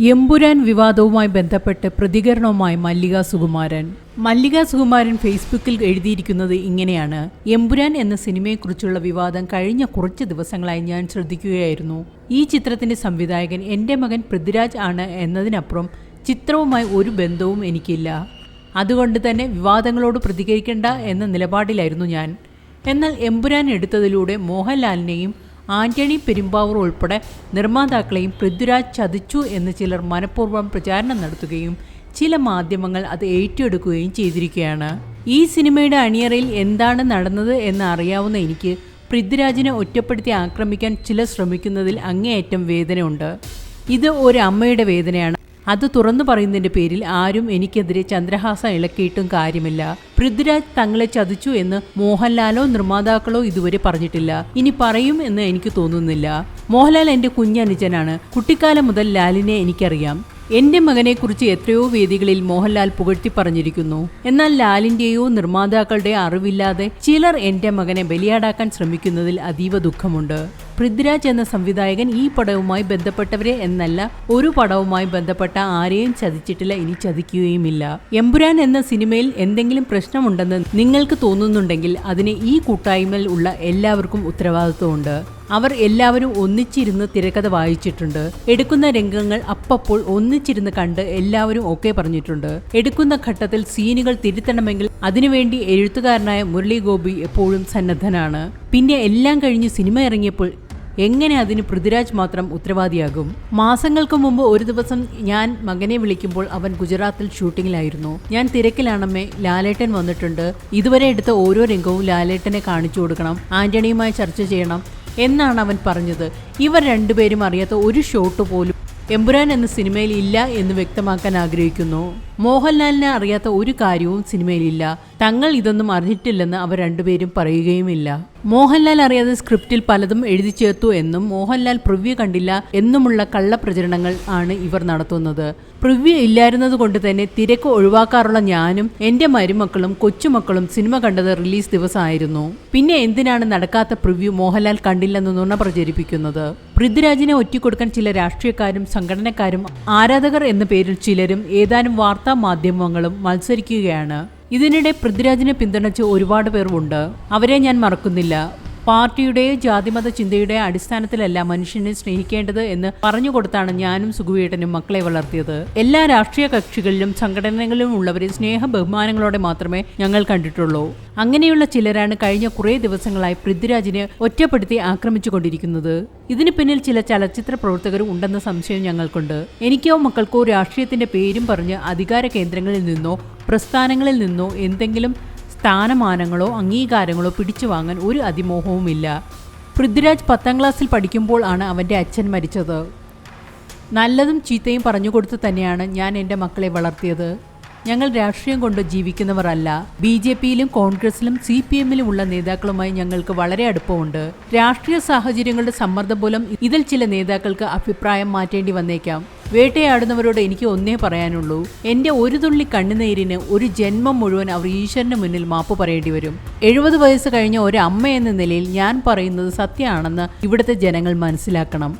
എമ്പുരാൻ വിവാദവുമായി ബന്ധപ്പെട്ട് പ്രതികരണവുമായി മല്ലിക സുകുമാരൻ. മല്ലിക സുകുമാരൻ ഫേസ്ബുക്കിൽ എഴുതിയിരിക്കുന്നത് ഇങ്ങനെയാണ്. എമ്പുരാൻ എന്ന സിനിമയെക്കുറിച്ചുള്ള വിവാദം കഴിഞ്ഞ കുറച്ച് ദിവസങ്ങളായി ഞാൻ ശ്രദ്ധിക്കുകയായിരുന്നു. ഈ ചിത്രത്തിന്റെ സംവിധായകൻ എന്റെ മകൻ പൃഥ്വിരാജ് ആണ് എന്നതിനപ്പുറം ചിത്രവുമായി ഒരു ബന്ധവും എനിക്കില്ല. അതുകൊണ്ട് തന്നെ വിവാദങ്ങളോട് പ്രതികരിക്കേണ്ട എന്ന നിലപാടിലായിരുന്നു ഞാൻ. എന്നാൽ എമ്പുരാൻ എടുത്തതിലൂടെ മോഹൻലാലിനെയും ആന്റണി പെരുമ്പാവൂർ ഉൾപ്പെടെ നിർമ്മാതാക്കളെയും പൃഥ്വിരാജ് ചതിച്ചു എന്ന് ചിലർ മനഃപൂർവം പ്രചാരണം നടത്തുകയും ചില മാധ്യമങ്ങൾ അത് ഏറ്റെടുക്കുകയും ചെയ്തിരിക്കുകയാണ്. ഈ സിനിമയുടെ അണിയറയിൽ എന്താണ് നടന്നത് എന്ന് അറിയാവുന്ന എനിക്ക് പൃഥ്വിരാജിനെ ഒറ്റപ്പെടുത്തി ആക്രമിക്കാൻ ചിലർ ശ്രമിക്കുന്നതിൽ അങ്ങേയറ്റം വേദനയുണ്ട്. ഇത് ഒരു അമ്മയുടെ വേദനയാണ്. അത് തുറന്നു പറയുന്നതിന്റെ പേരിൽ ആരും എനിക്കെതിരെ ചന്ദ്രഹാസം ഇളക്കിയിട്ടും കാര്യമില്ല. പൃഥ്വിരാജ് തങ്ങളെ ചതിച്ചു എന്ന് മോഹൻലാലോ നിർമ്മാതാക്കളോ ഇതുവരെ പറഞ്ഞിട്ടില്ല. ഇനി പറയും എന്ന് എനിക്ക് തോന്നുന്നില്ല. മോഹൻലാൽ എന്റെ കുഞ്ഞനുജനാണ്. കുട്ടിക്കാലം മുതൽ ലാലിനെ എനിക്കറിയാം. എന്റെ മകനെക്കുറിച്ച് എത്രയോ വേദികളിൽ മോഹൻലാൽ പുകഴ്ത്തി പറഞ്ഞിരിക്കുന്നു. എന്നാൽ ലാലിന്റെയോ നിർമ്മാതാക്കളുടെയോ അറിവില്ലാതെ ചിലർ എന്റെ മകനെ ബലിയാടാക്കാൻ ശ്രമിക്കുന്നതിൽ അതീവ ദുഃഖമുണ്ട്. പൃഥ്വിരാജ് എന്ന സംവിധായകൻ ഈ പടവുമായി ബന്ധപ്പെട്ടവരെ എന്നല്ല ഒരു പടവുമായി ബന്ധപ്പെട്ട ആരെയും ചതിച്ചിട്ടില്ല ഇനി ചതിക്കുകയുമില്ല. എമ്പുരാൻ എന്ന സിനിമയിൽ എന്തെങ്കിലും പ്രശ്നമുണ്ടെന്ന് നിങ്ങൾക്ക് തോന്നുന്നുണ്ടെങ്കിൽ അതിന് ഈ കൂട്ടായ്മയിൽ ഉള്ള എല്ലാവർക്കും ഉത്തരവാദിത്വമുണ്ട്. അവർ എല്ലാവരും ഒന്നിച്ചിരുന്ന് തിരക്കഥ വായിച്ചിട്ടുണ്ട്. എടുക്കുന്ന രംഗങ്ങൾ അപ്പപ്പോൾ ഒന്നിച്ചിരുന്ന് കണ്ട് എല്ലാവരും ഓക്കെ പറഞ്ഞിട്ടുണ്ട്. എടുക്കുന്ന ഘട്ടത്തിൽ സീനുകൾ തിരുത്തണമെങ്കിൽ അതിനുവേണ്ടി എഴുത്തുകാരനായ മുരളി ഗോപി എപ്പോഴും സന്നദ്ധനാണ്. പിന്നെ എല്ലാം കഴിഞ്ഞ് സിനിമ ഇറങ്ങിയപ്പോൾ എങ്ങനെ അതിന് പൃഥ്വിരാജ് മാത്രം ഉത്തരവാദിയാകും? മാസങ്ങൾക്ക് മുമ്പ് ഒരു ദിവസം ഞാൻ മകനെ വിളിക്കുമ്പോൾ അവൻ ഗുജറാത്തിൽ ഷൂട്ടിങ്ങിലായിരുന്നു. ഞാൻ തിരക്കിലാണമ്മേ ലാലേട്ടൻ വന്നിട്ടുണ്ട്. ഇതുവരെ എടുത്ത ഓരോ രംഗവും ലാലേട്ടനെ കാണിച്ചു കൊടുക്കണം ആന്റണിയുമായി ചർച്ച ചെയ്യണം എന്നാണ് അവൻ പറഞ്ഞത്. ഇവർ രണ്ടുപേരും അറിയാത്ത ഒരു ഷോട്ട് പോലും എമ്പുരാൻ എന്ന സിനിമയിൽ ഇല്ല എന്ന് വ്യക്തമാക്കാൻ ആഗ്രഹിക്കുന്നു. മോഹൻലാലിനെ അറിയാത്ത ഒരു കാര്യവും സിനിമയിലില്ല. തങ്ങൾ ഇതൊന്നും അറിഞ്ഞിട്ടില്ലെന്ന് അവർ രണ്ടുപേരും പറയുകയുമില്ല. മോഹൻലാൽ അറിയാതെ സ്ക്രിപ്റ്റിൽ പലതും എഴുതി ചേർത്തു എന്നും മോഹൻലാൽ പ്രിവ്യൂ കണ്ടില്ല എന്നുമുള്ള കള്ളപ്രചരണങ്ങൾ ആണ് ഇവർ നടത്തുന്നത്. പ്രിവ്യൂ ഇല്ലായിരുന്നത് കൊണ്ട് തന്നെ തിരക്ക് ഒഴിവാക്കാറുള്ള ഞാനും എന്റെ മരുമക്കളും കൊച്ചുമക്കളും സിനിമ കണ്ടത് റിലീസ് ദിവസമായിരുന്നു. പിന്നെ എന്തിനാണ് നടക്കാത്ത പ്രിവ്യൂ മോഹൻലാൽ കണ്ടില്ലെന്ന് നുണ പ്രചരിപ്പിക്കുന്നത്? പൃഥ്വിരാജിനെ ഒറ്റിക്കൊടുക്കാൻ ചില രാഷ്ട്രീയക്കാരും സംഘടനക്കാരും ആരാധകർ എന്ന പേരിൽ ചിലരും ഏതാനും വാർത്താ മാധ്യമങ്ങളും മത്സരിക്കുകയാണ്. ഇതിനിടെ പൃഥ്വിരാജിനെ പിന്തുണച്ച് ഒരുപാട് പേർ ഉണ്ട്. അവരെ ഞാൻ മറക്കുന്നില്ല. പാർട്ടിയുടെയോ ജാതിമത ചിന്തയുടെ അടിസ്ഥാനത്തിലല്ല മനുഷ്യനെ സ്നേഹിക്കേണ്ടത് എന്ന് പറഞ്ഞുകൊടുത്താണ് ഞാനും സുഖുവേട്ടനും മക്കളെ വളർത്തിയത്. എല്ലാ രാഷ്ട്രീയ കക്ഷികളിലും സംഘടനകളിലും ഉള്ളവരെ സ്നേഹ ബഹുമാനങ്ങളോടെ മാത്രമേ ഞങ്ങൾ കണ്ടിട്ടുള്ളൂ. അങ്ങനെയുള്ള ചിലരാണ് കഴിഞ്ഞ കുറേ ദിവസങ്ങളായി പൃഥ്വിരാജിനെ ഒറ്റപ്പെടുത്തി ആക്രമിച്ചുകൊണ്ടിരിക്കുന്നത്. ഇതിന് പിന്നിൽ ചില ചലച്ചിത്ര പ്രവർത്തകരും ഉണ്ടെന്ന സംശയം ഞങ്ങൾക്കുണ്ട്. എനിക്കോ മക്കൾക്കോ രാഷ്ട്രീയത്തിന്റെ പേരും പറഞ്ഞ് അധികാര കേന്ദ്രങ്ങളിൽ നിന്നോ പ്രസ്ഥാനങ്ങളിൽ നിന്നോ എന്തെങ്കിലും സ്ഥാനമാനങ്ങളോ അംഗീകാരങ്ങളോ പിടിച്ചു വാങ്ങാൻ ഒരു അതിമോഹവുമില്ല. പൃഥ്വിരാജ് പത്താം ക്ലാസ്സിൽ പഠിക്കുമ്പോൾ ആണ് അവന്റെ അച്ഛൻ മരിച്ചത്. നല്ലതും ചീത്തയും പറഞ്ഞു പറഞ്ഞുകൊടുത്ത് തന്നെയാണ് ഞാൻ എന്റെ മക്കളെ വളർത്തിയത്. ഞങ്ങൾ രാഷ്ട്രീയം കൊണ്ട് ജീവിക്കുന്നവരല്ല. ബി ജെ പിയിലും കോൺഗ്രസിലും സി പി എമ്മിലും ഉള്ള നേതാക്കളുമായി ഞങ്ങൾക്ക് വളരെ അടുപ്പമുണ്ട്. രാഷ്ട്രീയ സാഹചര്യങ്ങളുടെ സമ്മർദ്ദം മൂലം ഇതിൽ ചില നേതാക്കൾക്ക് അഭിപ്രായം മാറ്റേണ്ടി വന്നേക്കാം. വേട്ടയാടുന്നവരോട് എനിക്ക് ഒന്നേ പറയാനുള്ളൂ. എന്റെ ഒരു തുള്ളി കണ്ണുനീരിന് ഒരു ജന്മം മുഴുവൻ അവർ ഈശ്വരന് മുന്നിൽ മാപ്പ് പറയേണ്ടി വരും. എഴുപത് വയസ്സ് കഴിഞ്ഞ ഒരു അമ്മ എന്ന നിലയിൽ ഞാൻ പറയുന്നത് സത്യമാണെന്ന് ഇവിടുത്തെ ജനങ്ങൾ മനസ്സിലാക്കണം.